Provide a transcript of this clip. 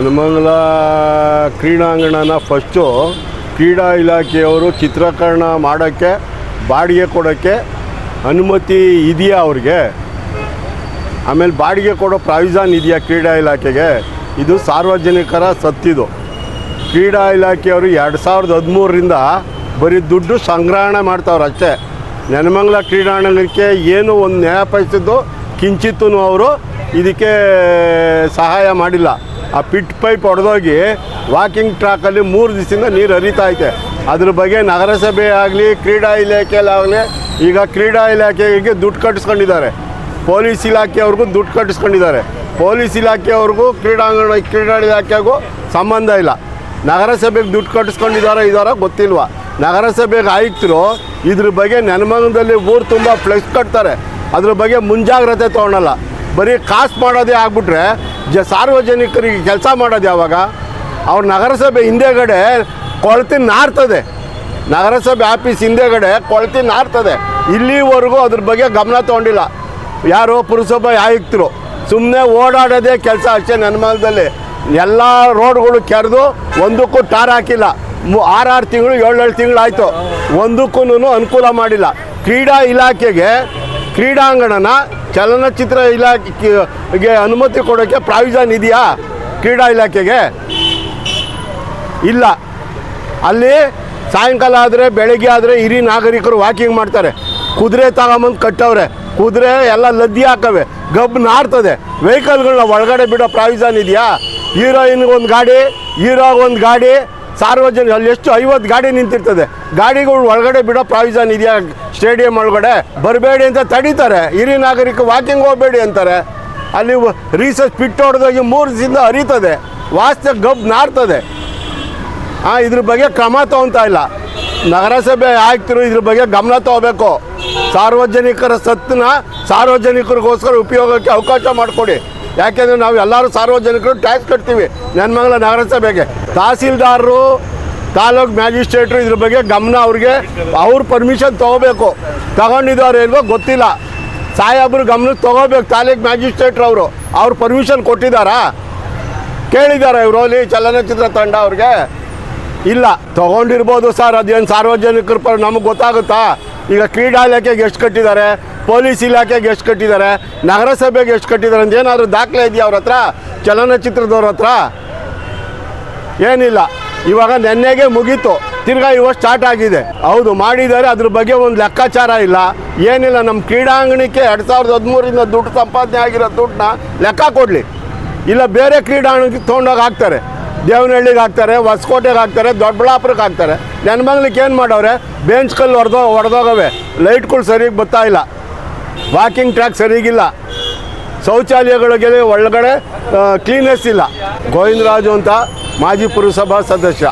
ಹನುಮಂಗಲ ಕ್ರೀಡಾಂಗಣನ first ಕ್ರೀಡಾ ಇಲಾಖೆಯವರು ಚಿತ್ರೀಕರಣ ಮಾಡೋಕ್ಕೆ, ಬಾಡಿಗೆ ಕೊಡೋಕ್ಕೆ ಅನುಮತಿ ಇದೆಯಾ ಅವ್ರಿಗೆ? ಆಮೇಲೆ ಬಾಡಿಗೆ ಕೊಡೋ ಪ್ರಾವಿಷನ್ ಇದೆಯಾ ಕ್ರೀಡಾ ಇಲಾಖೆಗೆ? ಇದು ಸಾರ್ವಜನಿಕರ ಸತ್ತಿದು ಕ್ರೀಡಾ ಇಲಾಖೆಯವರು ಎರಡು ಸಾವಿರದ ಹದಿಮೂರರಿಂದ ಬರೀ ದುಡ್ಡು ಸಂಗ್ರಹಣೆ ಮಾಡ್ತಾವ್ರು ಅಷ್ಟೇ. ನೆನಮಂಗಲ ಕ್ರೀಡಾಂಗಣಕ್ಕೆ ಏನು ಒಂದು ನ್ಯಾಯ ಪಡಿಸಿದ್ದು ಕಿಂಚಿತ್ತೂ ಅವರು ಇದಕ್ಕೆ ಸಹಾಯ ಮಾಡಿಲ್ಲ. ಆ ಪಿಟ್ ಪೈಪ್ ಹೊಡೆದೋಗಿ ವಾಕಿಂಗ್ ಟ್ರ್ಯಾಕಲ್ಲಿ ಮೂರು ದಿವಸದಿಂದ ನೀರು ಹರಿತಾ ಐತೆ. ಅದ್ರ ಬಗ್ಗೆ ನಗರಸಭೆ ಆಗಲಿ, ಕ್ರೀಡಾ ಇಲಾಖೆಯಲ್ಲಾಗಲಿ ಈಗ ಕ್ರೀಡಾ ಇಲಾಖೆಗೆ ದುಡ್ಡು ಕಟ್ಟಿಸ್ಕೊಂಡಿದ್ದಾರೆ. ಪೊಲೀಸ್ ಇಲಾಖೆಯವ್ರಿಗೂ ದುಡ್ಡು ಕಟ್ಟಿಸ್ಕೊಂಡಿದ್ದಾರೆ. ಪೊಲೀಸ್ ಇಲಾಖೆಯವ್ರಿಗೂ ಕ್ರೀಡಾಂಗಣ, ಕ್ರೀಡಾ ಇಲಾಖೆಗೂ ಸಂಬಂಧ ಇಲ್ಲ. ನಗರಸಭೆಗೆ ದುಡ್ಡು ಕಟ್ಟಿಸ್ಕೊಂಡಿದ್ದಾರೋ ಇದಾರ ಗೊತ್ತಿಲ್ವಾ. ನಗರಸಭೆಗೆ ಆಯುಕ್ತರು ಇದ್ರ ಬಗ್ಗೆ ನೆನಮಂಗದಲ್ಲಿ ಊರು ತುಂಬ ಫ್ಲೆಕ್ಸ್ ಕಟ್ತಾರೆ. ಅದ್ರ ಬಗ್ಗೆ ಮುಂಜಾಗ್ರತೆ ತೊಗೊಳಲ್ಲ. ಬರೀ ಕಾಸು ಮಾಡೋದೇ ಆಗ್ಬಿಟ್ರೆ ಜ ಸಾರ್ವಜನಿಕರಿಗೆ ಕೆಲಸ ಮಾಡೋದು ಯಾವಾಗ? ಅವ್ರ ನಗರಸಭೆ ಹಿಂದೆಗಡೆ ಕೊಳತಿ ನಾರ್ತದೆ. ನಗರಸಭೆ ಆಫೀಸ್ ಹಿಂದೆಗಡೆ ಕೊಳತಿ ನಾರ್ತದೆ. ಇಲ್ಲಿವರೆಗೂ ಅದ್ರ ಬಗ್ಗೆ ಗಮನ ತೊಗೊಂಡಿಲ್ಲ. ಯಾರು ಪುರಸಭೆ ಆಯುಕ್ತರು ಸುಮ್ಮನೆ ಓಡಾಡೋದೇ ಕೆಲಸ ಅಷ್ಟೇ ನೆನಮಲದಲ್ಲಿ ಎಲ್ಲ ರೋಡ್ಗಳು ಕೆರೆದು ಒಂದಕ್ಕೂ ಟಾರ್ ಹಾಕಿಲ್ಲ. ಆರಾರು ತಿಂಗಳು ಏಳೇಳು ತಿಂಗಳು ಆಯಿತು ಒಂದಕ್ಕೂ ಅನುಕೂಲ ಮಾಡಿಲ್ಲ. ಕ್ರೀಡಾ ಇಲಾಖೆಗೆ ಕ್ರೀಡಾಂಗಣನ ಚಲನಚಿತ್ರ ಇಲಾಖೆಗೆ ಅನುಮತಿ ಕೊಡೋಕ್ಕೆ ಪ್ರಾವಿಷನ್ ಇದೆಯಾ ಕ್ರೀಡಾ ಇಲಾಖೆಗೆ? ಇಲ್ಲ. ಅಲ್ಲಿ ಸಾಯಂಕಾಲ ಆದರೆ, ಬೆಳಗ್ಗೆ ಆದರೆ ಹಿರಿಯ ನಾಗರಿಕರು ವಾಕಿಂಗ್ ಮಾಡ್ತಾರೆ. ಕುದುರೆ ತಗೊಂಬಂದು ಕಟ್ಟವ್ರೆ. ಕುದುರೆ ಎಲ್ಲ ಲದ್ದಿ ಹಾಕವೆ. ಗಬ್ ನಾರ್ತದೆ. ವೆಹಿಕಲ್ಗಳನ್ನ ಒಳಗಡೆ ಬಿಡೋ ಪ್ರಾವಿಷನ್ ಇದೆಯಾ? ಹೀರೋಯಿನ್ಗೆ ಒಂದು ಗಾಡಿ ಹೀರೋಗೆ ಒಂದು ಗಾಡಿ ಸಾರ್ವಜನಿಕ ಅಲ್ಲಿ ಎಷ್ಟು ಐವತ್ತು ಗಾಡಿ ನಿಂತಿರ್ತದೆ. ಗಾಡಿಗಳು ಒಳಗಡೆ ಬಿಡೋ ಪ್ರಾವಿಷನ್ ಇದೆಯಾ? ಸ್ಟೇಡಿಯಂ ಒಳಗಡೆ? ಬರಬೇಡಿ ಅಂತ ತಡೀತಾರೆ. ಹಿರಿಯ ನಾಗರಿಕ ವಾಕಿಂಗ್ ಹೋಗಬೇಡಿ ಅಂತಾರೆ. ಅಲ್ಲಿ ರೀಸರ್ಚ್ ಪಿಟ್ ಹೊಡೆದೋಗಿ ಮೂರು ದಿನ ಹರಿತದೆ. ವಾಸ್ತೆ ಗಬ್ ನಾರ್ತದೆ. ಹಾಂ ಇದ್ರ ಬಗ್ಗೆ ಕ್ರಮ ತಗೊಂತಾ ಇಲ್ಲ. ನಗರಸಭೆ ಆಯುಕ್ತರು ಇದ್ರ ಬಗ್ಗೆ ಗಮನ ತಗೋಬೇಕು. ಸಾರ್ವಜನಿಕರ ಸತ್ತನ್ನ ಸಾರ್ವಜನಿಕರಿಗೋಸ್ಕರ ಉಪಯೋಗಕ್ಕೆ ಅವಕಾಶ ಮಾಡಿಕೊಡಿ. ಯಾಕೆಂದರೆ ನಾವು ಎಲ್ಲರೂ ಸಾರ್ವಜನಿಕರು ಟ್ಯಾಕ್ಸ್ ಕಟ್ತೀವಿ. ನೆನ್ಮಂಗಲ ನಗರಸಭೆಗೆ. ತಹಸೀಲ್ದಾರರು, ತಾಲೂಕ್ ಮ್ಯಾಜಿಸ್ಟ್ರೇಟ್ರು ಇದ್ರ ಬಗ್ಗೆ ಗಮನ ಅವ್ರಿಗೆ. ಅವ್ರ ಪರ್ಮಿಷನ್ ತೊಗೋಬೇಕು. ತಗೊಂಡಿದ್ದಾರೆ ಇಲ್ವೋ ಗೊತ್ತಿಲ್ಲ. ಸಾಹೇಬ್ರು ಗಮನಕ್ಕೆ ತೊಗೋಬೇಕು. ತಾಲೂಕು ಮ್ಯಾಜಿಸ್ಟ್ರೇಟ್ರು ಅವರು. ಅವ್ರು ಪರ್ಮಿಷನ್ ಕೊಟ್ಟಿದ್ದಾರಾ ಕೇಳಿದ್ದಾರೆ ಇವರು? ಅಲ್ಲಿ ಚಲನಚಿತ್ರ ತಂಡ ಅವ್ರಿಗೆ? ಇಲ್ಲ. ತೊಗೊಂಡಿರ್ಬೋದು ಸರ್. ಅದೇನು ಸಾರ್ವಜನಿಕರ ಪರ ನಮಗೆ ಗೊತ್ತಾಗುತ್ತಾ? ಈಗ ಕ್ರೀಡಾ ಇಲಾಖೆಗೆ ಎಷ್ಟು ಕಟ್ಟಿದ್ದಾರೆ ಪೊಲೀಸ್ ಇಲಾಖೆಗೆ ಎಷ್ಟು ಕಟ್ಟಿದ್ದಾರೆ? ನಗರಸಭೆಗೆ ಎಷ್ಟು ಕಟ್ಟಿದ್ದಾರೆ ಅಂತ ಏನಾದರೂ ದಾಖಲೆ ಇದೆಯಾ ಅವ್ರ ಹತ್ರ? ಚಲನಚಿತ್ರದವ್ರ ಹತ್ರ? ಏನಿಲ್ಲ. ಇವಾಗ ನೆನ್ನೆಗೆ ಮುಗೀತು. ತಿರ್ಗಾ ಇವಾಗ ಸ್ಟಾರ್ಟ್ ಆಗಿದೆ. ಹೌದು, ಮಾಡಿದ್ದಾರೆ. ಅದ್ರ ಬಗ್ಗೆ ಒಂದು ಲೆಕ್ಕಾಚಾರ ಇಲ್ಲ. ಏನಿಲ್ಲ ನಮ್ಮ ಕ್ರೀಡಾಂಗಣಕ್ಕೆ ಎರಡು ಸಾವಿರದ ಹದಿಮೂರಿಂದ ದುಡ್ಡು ಸಂಪಾದನೆ ಆಗಿರೋ ದುಡ್ಡನ್ನ ಲೆಕ್ಕ ಕೊಡಲಿ. ಇಲ್ಲ, ಬೇರೆ ಕ್ರೀಡಾಂಗಣಕ್ಕೆ ತೊಗೊಂಡೋಗಿ ಹಾಕ್ತಾರೆ. ದೇವನಹಳ್ಳಿಗೆ ಹಾಕ್ತಾರೆ, ಹೊಸಕೋಟೆಗೆ ಹಾಕ್ತಾರೆ ದೊಡ್ಡಬಳ್ಳಾಪುರಕ್ಕೆ ಹಾಕ್ತಾರೆ. ನೆನ್ಮಂಗ್ಲಿಕ್ಕೆ ಏನು ಮಾಡವ್ರೆ? ಬೆಂಚ್ ಕಲ್ಲು ಹೊಡೆದೋ ಹೊಡೆದೋಗವೆ. ಲೈಟ್ಗಳು ಸರಿಯಾಗಿ ಬರ್ತಾ ಇಲ್ಲ. Walking track ಸರಿಗಿಲ್ಲ. ಶೌಚಾಲಯಗಳಿಗೆ ಒಳಗಡೆ ಕ್ಲೀನೆಸ್ ಇಲ್ಲ. ಗೋವಿಂದರಾಜು ಅಂತ ಮಾಜಿ ಪುರಸಭಾ ಸದಸ್ಯ.